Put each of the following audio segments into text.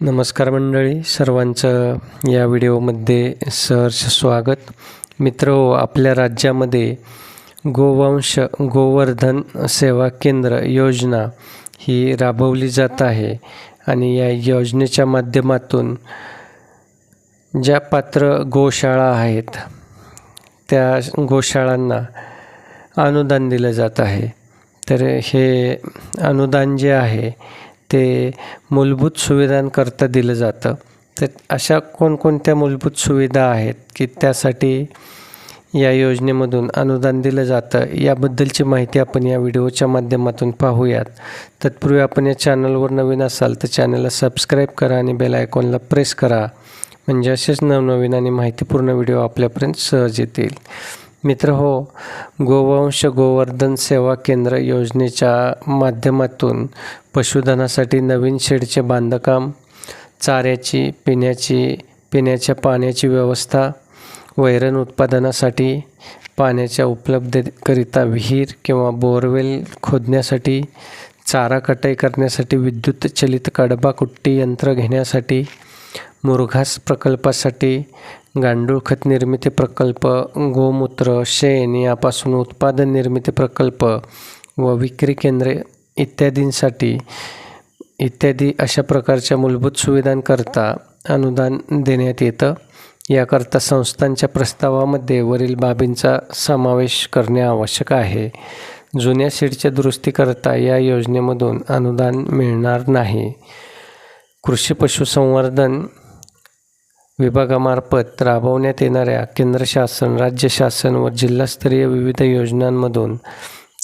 नमस्कार मंडळी सर्वांचं या व्हिडिओमध्ये सहर्ष स्वागत. मित्र हो, आपल्या राज्यामध्ये गोवंश गोवर्धन सेवा केंद्र योजना ही राबवली जात आहे आणि या योजनेच्या माध्यमातून ज्या पात्र गोशाळा आहेत त्या गोशाळांना अनुदान दिलं जात आहे. तर हे अनुदान जे आहे ते मूलभूत सुविधांकरता दिलं जातं. तर अशा कोणकोणत्या मूलभूत सुविधा आहेत की त्यासाठी या योजनेमधून अनुदान दिलं जातं? याबद्दलची माहिती आपण या व्हिडिओच्या माध्यमातून पाहूयात. तत्पूर्वी आपण या चॅनलवर नवीन असाल तर चॅनलला सबस्क्राईब करा आणि बेल आयकॉनला प्रेस करा. म्हणजे असेच नवनवीन आणि माहितीपूर्ण व्हिडिओ आपल्यापर्यंत सहज येतील. मित्र हो गोवंश गोवर्धन सेवा केंद्र योजनेच्या माध्यमातून पशुधनासाठी नवीन शेडचे बांधकाम चाऱ्याची पिण्याची पिण्याच्या पाण्याची व्यवस्था वैरण उत्पादनासाठी पाण्याच्या उपलब्धतेकरिता विहीर किंवा बोरवेल खोदण्यासाठी चारा कटाई करण्यासाठी विद्युत चलित कडबा कुट्टी यंत्र घेण्यासाठी मुरघास प्रकल्पासाठी गांडूळ खत निर्मिती प्रकल्प गोमूत्र शेण यापासून उत्पादन निर्मिती प्रकल्प व विक्री केंद्रे इत्यादींसाठी इत्यादी अशा प्रकारच्या मूलभूत सुविधांकरता अनुदान देण्यात येतं. याकरता संस्थांच्या प्रस्तावामध्ये वरील बाबींचा समावेश करणे आवश्यक आहे. जुन्या सीडच्या दुरुस्तीकरता या योजनेमधून अनुदान मिळणार नाही. कृषी पशुसंवर्धन विभागामार्फत राबवण्यात येणाऱ्या केंद्र शासन राज्य शासन व जिल्हास्तरीय विविध योजनांमधून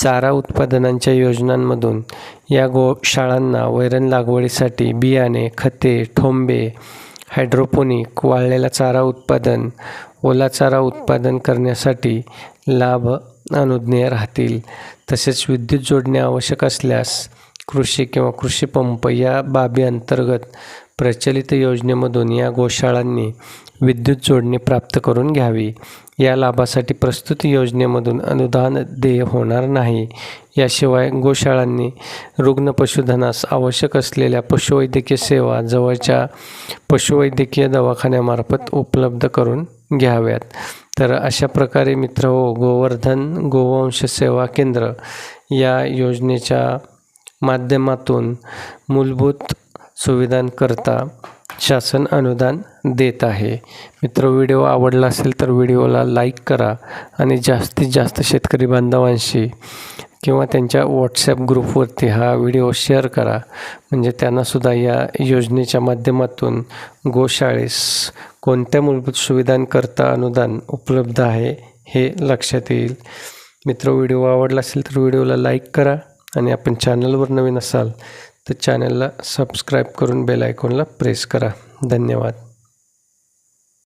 चारा उत्पादनांच्या योजनांमधून या गोशाळांना वैरण लागवडीसाठी बियाणे खते ठोंबे हायड्रोपोनिक वाळलेला चारा उत्पादन ओला चारा उत्पादन करण्यासाठी लाभ अनुज्ञेय राहतील. तसेच विद्युत जोडणे आवश्यक असल्यास कृषी किंवा कृषी पंप या बाबी अंतर्गत प्रचलित योजनेमधून या गोशाळांनी विद्युत जोडणी प्राप्त करून घ्यावी. या लाभासाठी प्रस्तुत योजनेमधून अनुदान देय होणार नाही. याशिवाय गोशाळांनी रुग्ण पशुधनास आवश्यक असलेल्या पशुवैद्यकीय सेवा जवळच्या पशुवैद्यकीय दवाखान्यामार्फत उपलब्ध करून घ्याव्यात. तर अशा प्रकारे मित्र हो गोवर्धन गोवंश सेवा केंद्र या योजनेच्या माध्यमातून मूलभूत सुविधांकरता शासन अनुदान देत आहे. मित्र व्हिडिओ आवडला असेल तर व्हिडिओला लाईक करा आणि जास्तीत जास्त शेतकरी बांधवांशी किंवा त्यांच्या व्हॉट्सॲप ग्रुपवरती हा व्हिडिओ शेअर करा. म्हणजे त्यांनासुद्धा या योजनेच्या माध्यमातून गोशाळेस कोणत्या मूलभूत सुविधांकरता अनुदान उपलब्ध आहे हे लक्षात येईल. मित्र व्हिडिओ आवडला असेल तर व्हिडिओला लाईक करा आणि आपण चॅनलवर नवीन असाल तर चॅनलला सबस्क्राईब करून बेल आयकॉनला प्रेस करा. धन्यवाद.